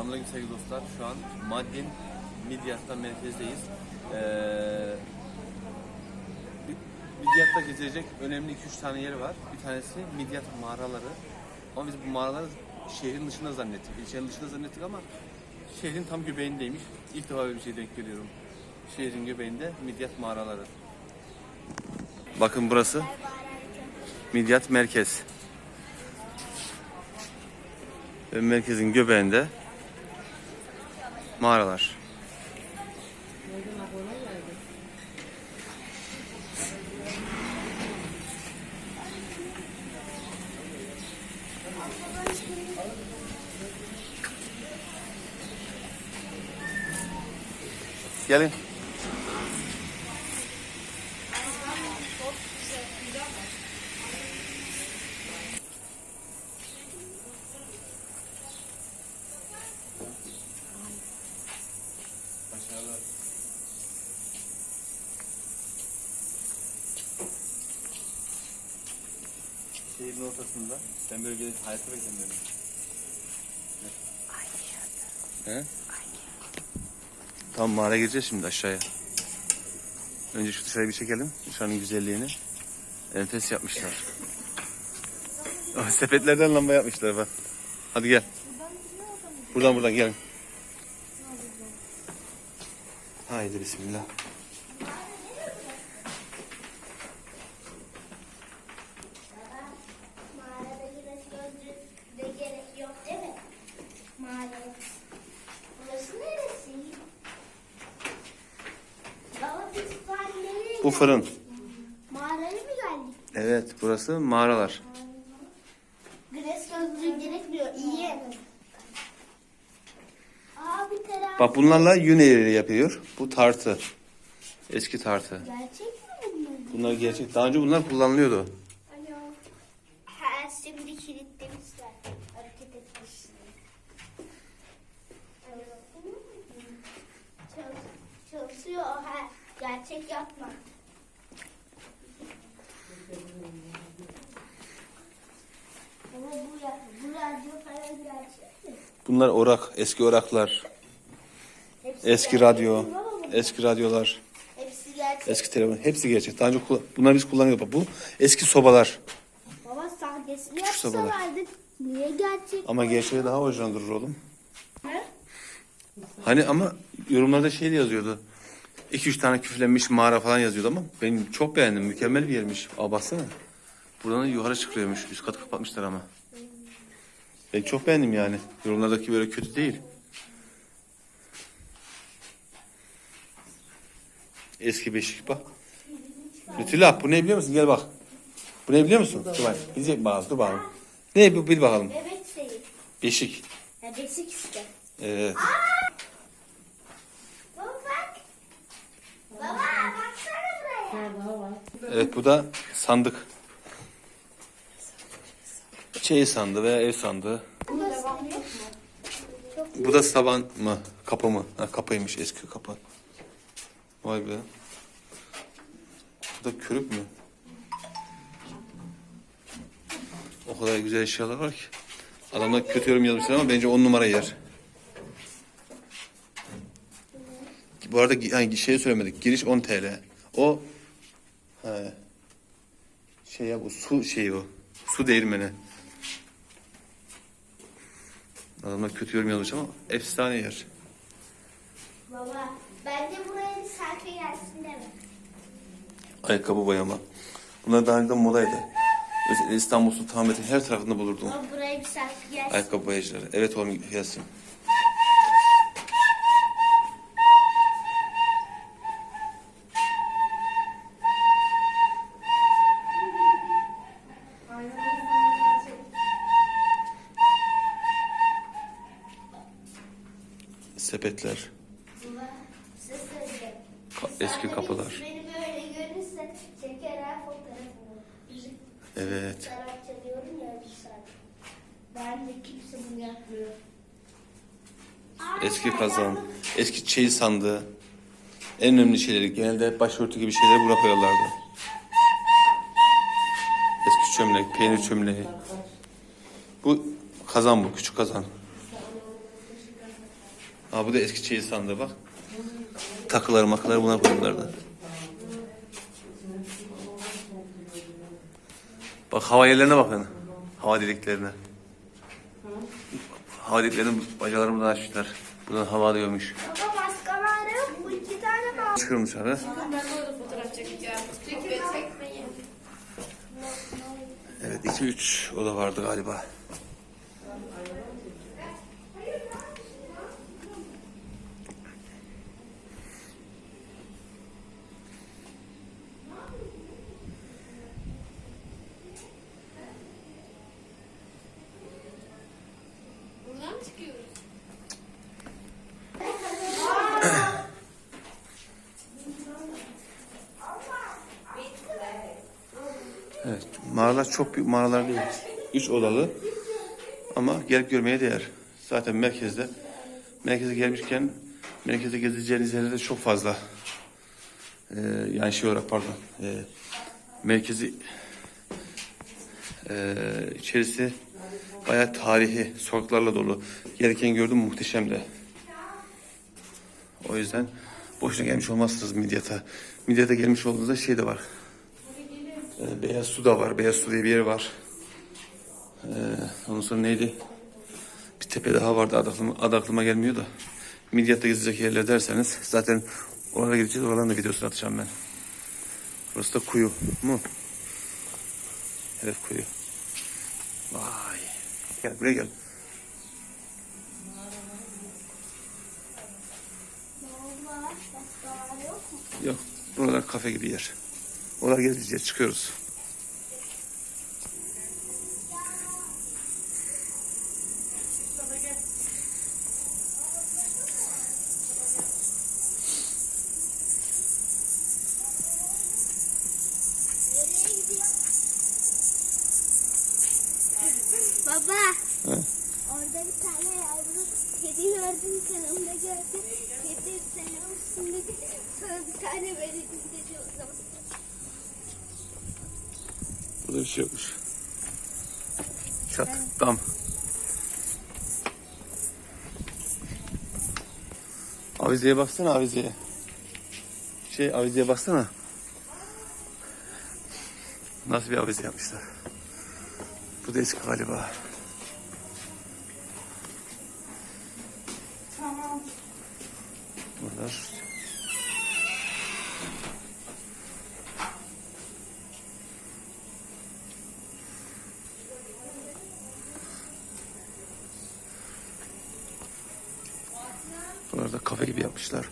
Selamünaleyküm sevgili dostlar. Şu an Mardin Midyat'ta merkezdeyiz. Ee, Midyat'ta gezilecek önemli 2-3 tane yer var. Bir tanesi Midyat mağaraları. Ama biz bu mağaraları şehrin dışında zannettik. İlçenin dışında zannettik ama şehrin tam göbeğindeymiş. İlk defa böyle bir şey denk geliyorum. Şehrin göbeğinde Midyat mağaraları. Bakın burası Midyat merkez. Merkezin göbeğinde mağaralar. Gelin. Şehrin ortasında. Ben böyle gelip hayatta beklemiyorum. He? Tamam mağara gireceğiz şimdi aşağıya. Önce şu dışarıyı bir çekelim. Dışarının güzelliğini. Enfes yapmışlar. Oh, sepetlerden lamba yapmışlar bak. Hadi gel. Buradan buradan gelin. Haydi bismillah. Mağarada güneş gözlüğüne gerek yok değil mi? Mağara. Burası neresi? Baba biz ben nereye Bu fırın. Mağaraya mı geldik? Evet burası mağaralar. Güneş gözlüğü gerekmiyor. İyi. Aa bir terazi. Bak bunlarla yün evleri yapıyor. Bu tartı. Eski tartı. Gerçek mi bunlar? Bunlar gerçek. Daha önce bunlar kullanılıyordu. Alo. Ha şimdi kilitlemişler. Hareket etmişler. Alo. Çal- çalışıyor. Ha gerçek yapma. Ama bu ya, bu radyo falan gerçek mi? Bunlar orak, eski oraklar, Hepsi eski radyo, bunlar? eski radyolar, Hepsi gerçek. eski telefon. Hepsi gerçek. Daha önce bunları biz kullanıyorduk. Bu eski sobalar. Baba sahtesini Şu sabahlar. yapsalardık. Niye gerçek? Ama gerçeği daha orijinal durur oğlum. Ha? Hani ama yorumlarda şey de yazıyordu. 2-3 tane küflenmiş mağara falan yazıyordu ama ben çok beğendim. Mükemmel bir yermiş. Aa baksana. Buradan da yukarı çıkıyormuş. Üst katı kapatmışlar ama. Ben çok beğendim yani. Yorumlardaki böyle kötü değil. Eski beşik bak. Lütüllah bu ne biliyor musun? Gel bak. Bu ne biliyor musun? Dur bak. Gidecek bakalım. Dur bakalım. Ne bu bil bakalım. Bebek şeyi. Beşik. Ya beşik işte. Evet. Baba bak. Baba baksana buraya. Evet bu da sandık. Şey sandığı veya ev sandığı. Bu da saban mı? Kapı mı? Ha, kapıymış eski kapı. Vay be. Bu da körük mü? O kadar güzel eşyalar var ki. Adamlar kötü yorum yazmışlar ama bence on numara yer. Bu arada hani şey söylemedik. Giriş 10 TL. O he, şey ya bu su şeyi o. Su değirmeni. Adamlar kötü yorum yazmış ama efsane yer. Baba bence buraya bir selfie gelsin deme. Ayakkabı boyama. Bunlar daha önce modaydı. Özellikle İstanbul Sultanahmet'in her tarafında bulurdum. Baba buraya bir selfie gelsin. Ayakkabı boyacıları. Evet oğlum yazsın. Sepetler. Eski kapılar. Beni, beni böyle görürse çeker her fotoğrafını. Müzik Evet. sanat çalıyorum ya bir saat. Ben de kimse bunu yapmıyor. Eski kazan, eski çeyiz sandığı. En önemli şeyleri genelde hep başörtü gibi şeyleri buna koyarlardı. Eski çömlek, peynir çömleği. Bu kazan bu, küçük kazan. Ha bu da eski çeyiz sandığı bak. Takıları makıları buna koydulardı. Bak hava yerlerine bakın. Hava deliklerine. Hava deliklerinin bacalarını buradan açmışlar. Buradan hava alıyormuş. Baba maskalara yok bu iki tane mi? Çıkıyormuş abi. Ben de orada fotoğraf çekeceğim. Çekmeyin çekmeyin. Evet 2-3 oda vardı galiba. Buradan mı çıkıyoruz? Evet mağaralar çok büyük mağaralar değil. 3 odalı ama gelip görmeye değer. Zaten merkezde merkeze gelmişken merkeze gezeceğiniz yerlerde çok fazla ee, yani şey olarak pardon ee, merkezi ee, içerisi bayağı tarihi sokaklarla dolu. Gelirken gördüm muhteşemdi. O yüzden boşuna gelmiş olmazsınız Midyat'a. Midyat'a gelmiş olduğunuzda şey de var. Ee, Beyaz Su da var. Beyaz Su diye bir yer var. Ee, ondan sonra neydi? Bir tepe daha vardı. Adı aklıma, adı aklıma gelmiyor da. Midyat'ta gezecek yerler derseniz zaten oralara gideceğiz. Oraların da videosunu atacağım ben. Burası da kuyu mu? Evet kuyu. Vay. Gel buraya gel. Yok. Buralar kafe gibi yer. Oralara gezeceğiz. Çıkıyoruz. Baba. He. Orada bir tane yavru kedi gördüm kanalımda gördüm. Kedi olsun dedi. Sonra bir tane verelim dedi o zaman. Burada bir şey yokmuş. Çat, dam. Avizeye baksana avizeye. Şey avizeye baksana. Nasıl bir avize yapmışlar. Bu da eski galiba. Bunlar. Buralarda kafe gibi yapmışlar.